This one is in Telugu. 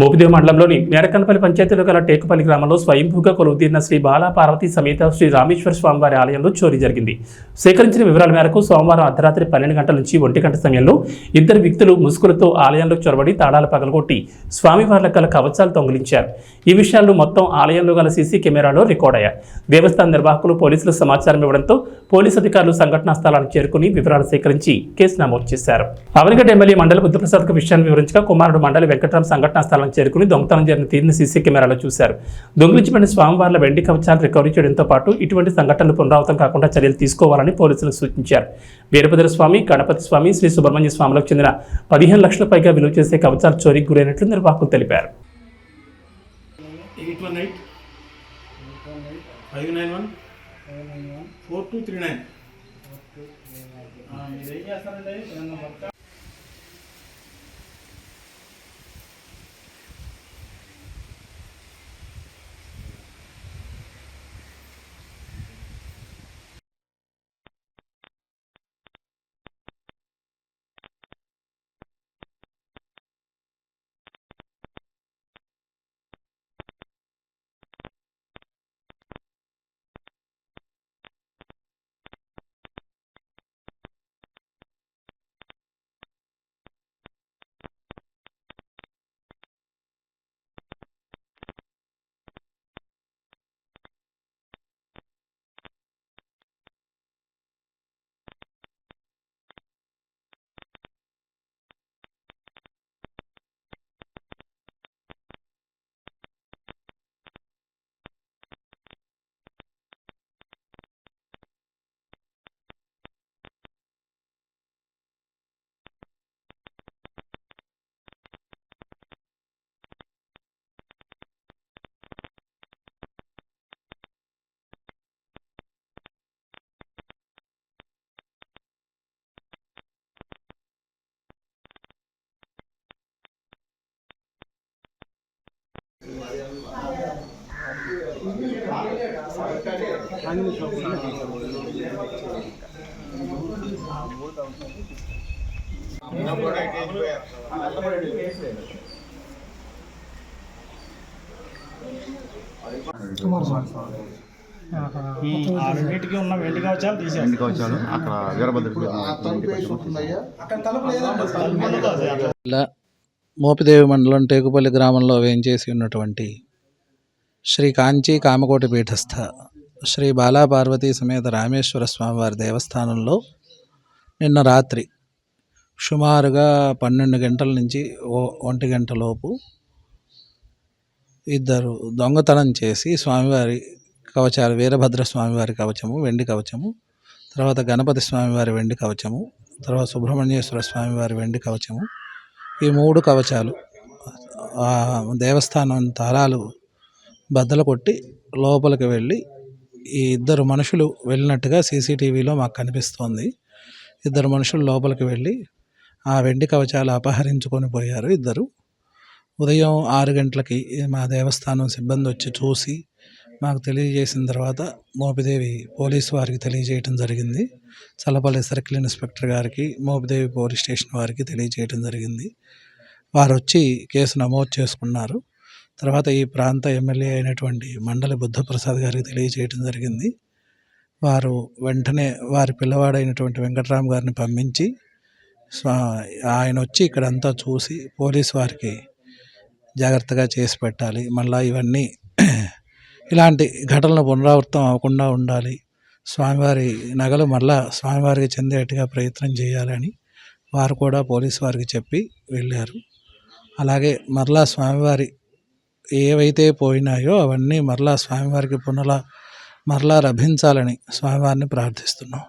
మోపిదేవి మండలంలోని మేరకనపల్లి పంచాయతీలో గల టేకుపల్లి గ్రామంలో స్వయంభూగా కొలువుదీరిన శ్రీ బాలా పార్వతి సమేత శ్రీ రామేశ్వర స్వామివారి ఆలయంలో చోరీ జరిగింది. సేకరించిన వివరాల మేరకు సోమవారం అర్ధరాత్రి పన్నెండు గంటల నుంచి ఒంటి గంట సమయంలో ఇద్దరు వ్యక్తులు ముసుగులతో ఆలయంలో చొరబడి తాళాలు పగలగొట్టి స్వామివార్ల గల కవచాలు దొంగిలించారు. ఈ విషయాలు మొత్తం ఆలయంలో గల సీసీ కెమెరాలో రికార్డ్ అయ్యాయి. దేవస్థాన నిర్వాహకులు పోలీసులు సమాచారం ఇవ్వడంతో పోలీసు అధికారులు సంఘటనా స్థలానికి చేరుకుని వివరాలు సేకరించి కేసు నమోదు చేశారు. అవనిగడ్డ ఎమ్మెల్యే మండలి బుద్ధప్రసాద్కు విషయాన్ని వివరించగా కుమారుడు మండలి వెంకటరామ్ సంఘటనా స్థలానికి చేరుకుని దొంగతనం జరిగిన తీరుని సీసీ కెమెరాలో చూశారు. దొంగిలించబడిన స్వామివార్ల వెండి కవచాలు రికవరీ చేయడంతో పాటు ఇటువంటి సంఘటనలు పునరావృతం కాకుండా చర్యలు తీసుకోవాలని పోలీసులు సూచించారు. వీరభద్ర స్వామి గణపతి స్వామి శ్రీ సుబ్రహ్మణ్య స్వామిలకు చెందిన పదిహేను లక్షల పైగా విలువ చేసే కవచాలు చోరీకి గురైనట్లు నిర్వాహకులు తెలిపారు. Five nine one four two three nine. మీరు ఏం చేస్తారండి రెండింటికి ఉన్న వెండి కవచాలు ఇంటికి వచ్చాను అక్కడ వీరభద్ర మోపిదేవి మండలం టేకుపల్లి గ్రామంలో వేంచేసి ఉన్నటువంటి శ్రీ కాంచీ కామకోటి పీఠస్థ శ్రీ బాలాపార్వతీ సమేత రామేశ్వర స్వామివారి దేవస్థానంలో నిన్న రాత్రి సుమారుగా పన్నెండు గంటల నుంచి ఓ ఒంటి గంట లోపు ఇద్దరు దొంగతనం చేసి స్వామివారి కవచాలు వీరభద్ర స్వామివారి కవచము వెండి కవచము తర్వాత గణపతి స్వామివారి వెండి కవచము తర్వాత సుబ్రహ్మణ్యేశ్వర స్వామివారి వెండి కవచము ఈ మూడు కవచాలు దేవస్థానం తాళాలు బద్దలు కొట్టి లోపలికి వెళ్ళి ఈ ఇద్దరు మనుషులు వెళ్ళినట్టుగా సీసీటీవీలో మాకు కనిపిస్తోంది. ఇద్దరు మనుషులు లోపలికి వెళ్ళి ఆ వెండి కవచాలు అపహరించుకొని పోయారు ఇద్దరు. ఉదయం ఆరు గంటలకి మా దేవస్థానం సిబ్బంది వచ్చి చూసి మాకు తెలియజేసిన తర్వాత మోపిదేవి పోలీసు వారికి తెలియజేయటం జరిగింది. చల్లపల్లి సర్కిల్ ఇన్స్పెక్టర్ గారికి మోపిదేవి పోలీస్ స్టేషన్ వారికి తెలియజేయటం జరిగింది. వారు వచ్చి కేసు నమోదు చేసుకున్నారు. తర్వాత ఈ ప్రాంత ఎమ్మెల్యే అయినటువంటి మండలి బుద్ధప్రసాద్ గారికి తెలియజేయటం జరిగింది. వారు వెంటనే వారి పిల్లవాడైనటువంటి వెంకటరామ్ గారిని పంపించి స్వా ఆయన వచ్చి ఇక్కడంతా చూసి పోలీస్ వారికి జాగ్రత్తగా చేసి పెట్టాలి. మళ్ళీ ఇవన్నీ ఇలాంటి ఘటనలు పునరావృతం అవ్వకుండా ఉండాలి. స్వామివారి నగలు మళ్ళా స్వామివారికి చెందేట్టుగా ప్రయత్నం చేయాలని వారు కూడా పోలీస్ వారికి చెప్పి వెళ్ళారు. అలాగే మరలా స్వామివారి ఏవైతే పోయినాయో అవన్నీ మరలా స్వామివారికి పునలా మరలా లభించాలని స్వామివారిని ప్రార్థిస్తున్నాం.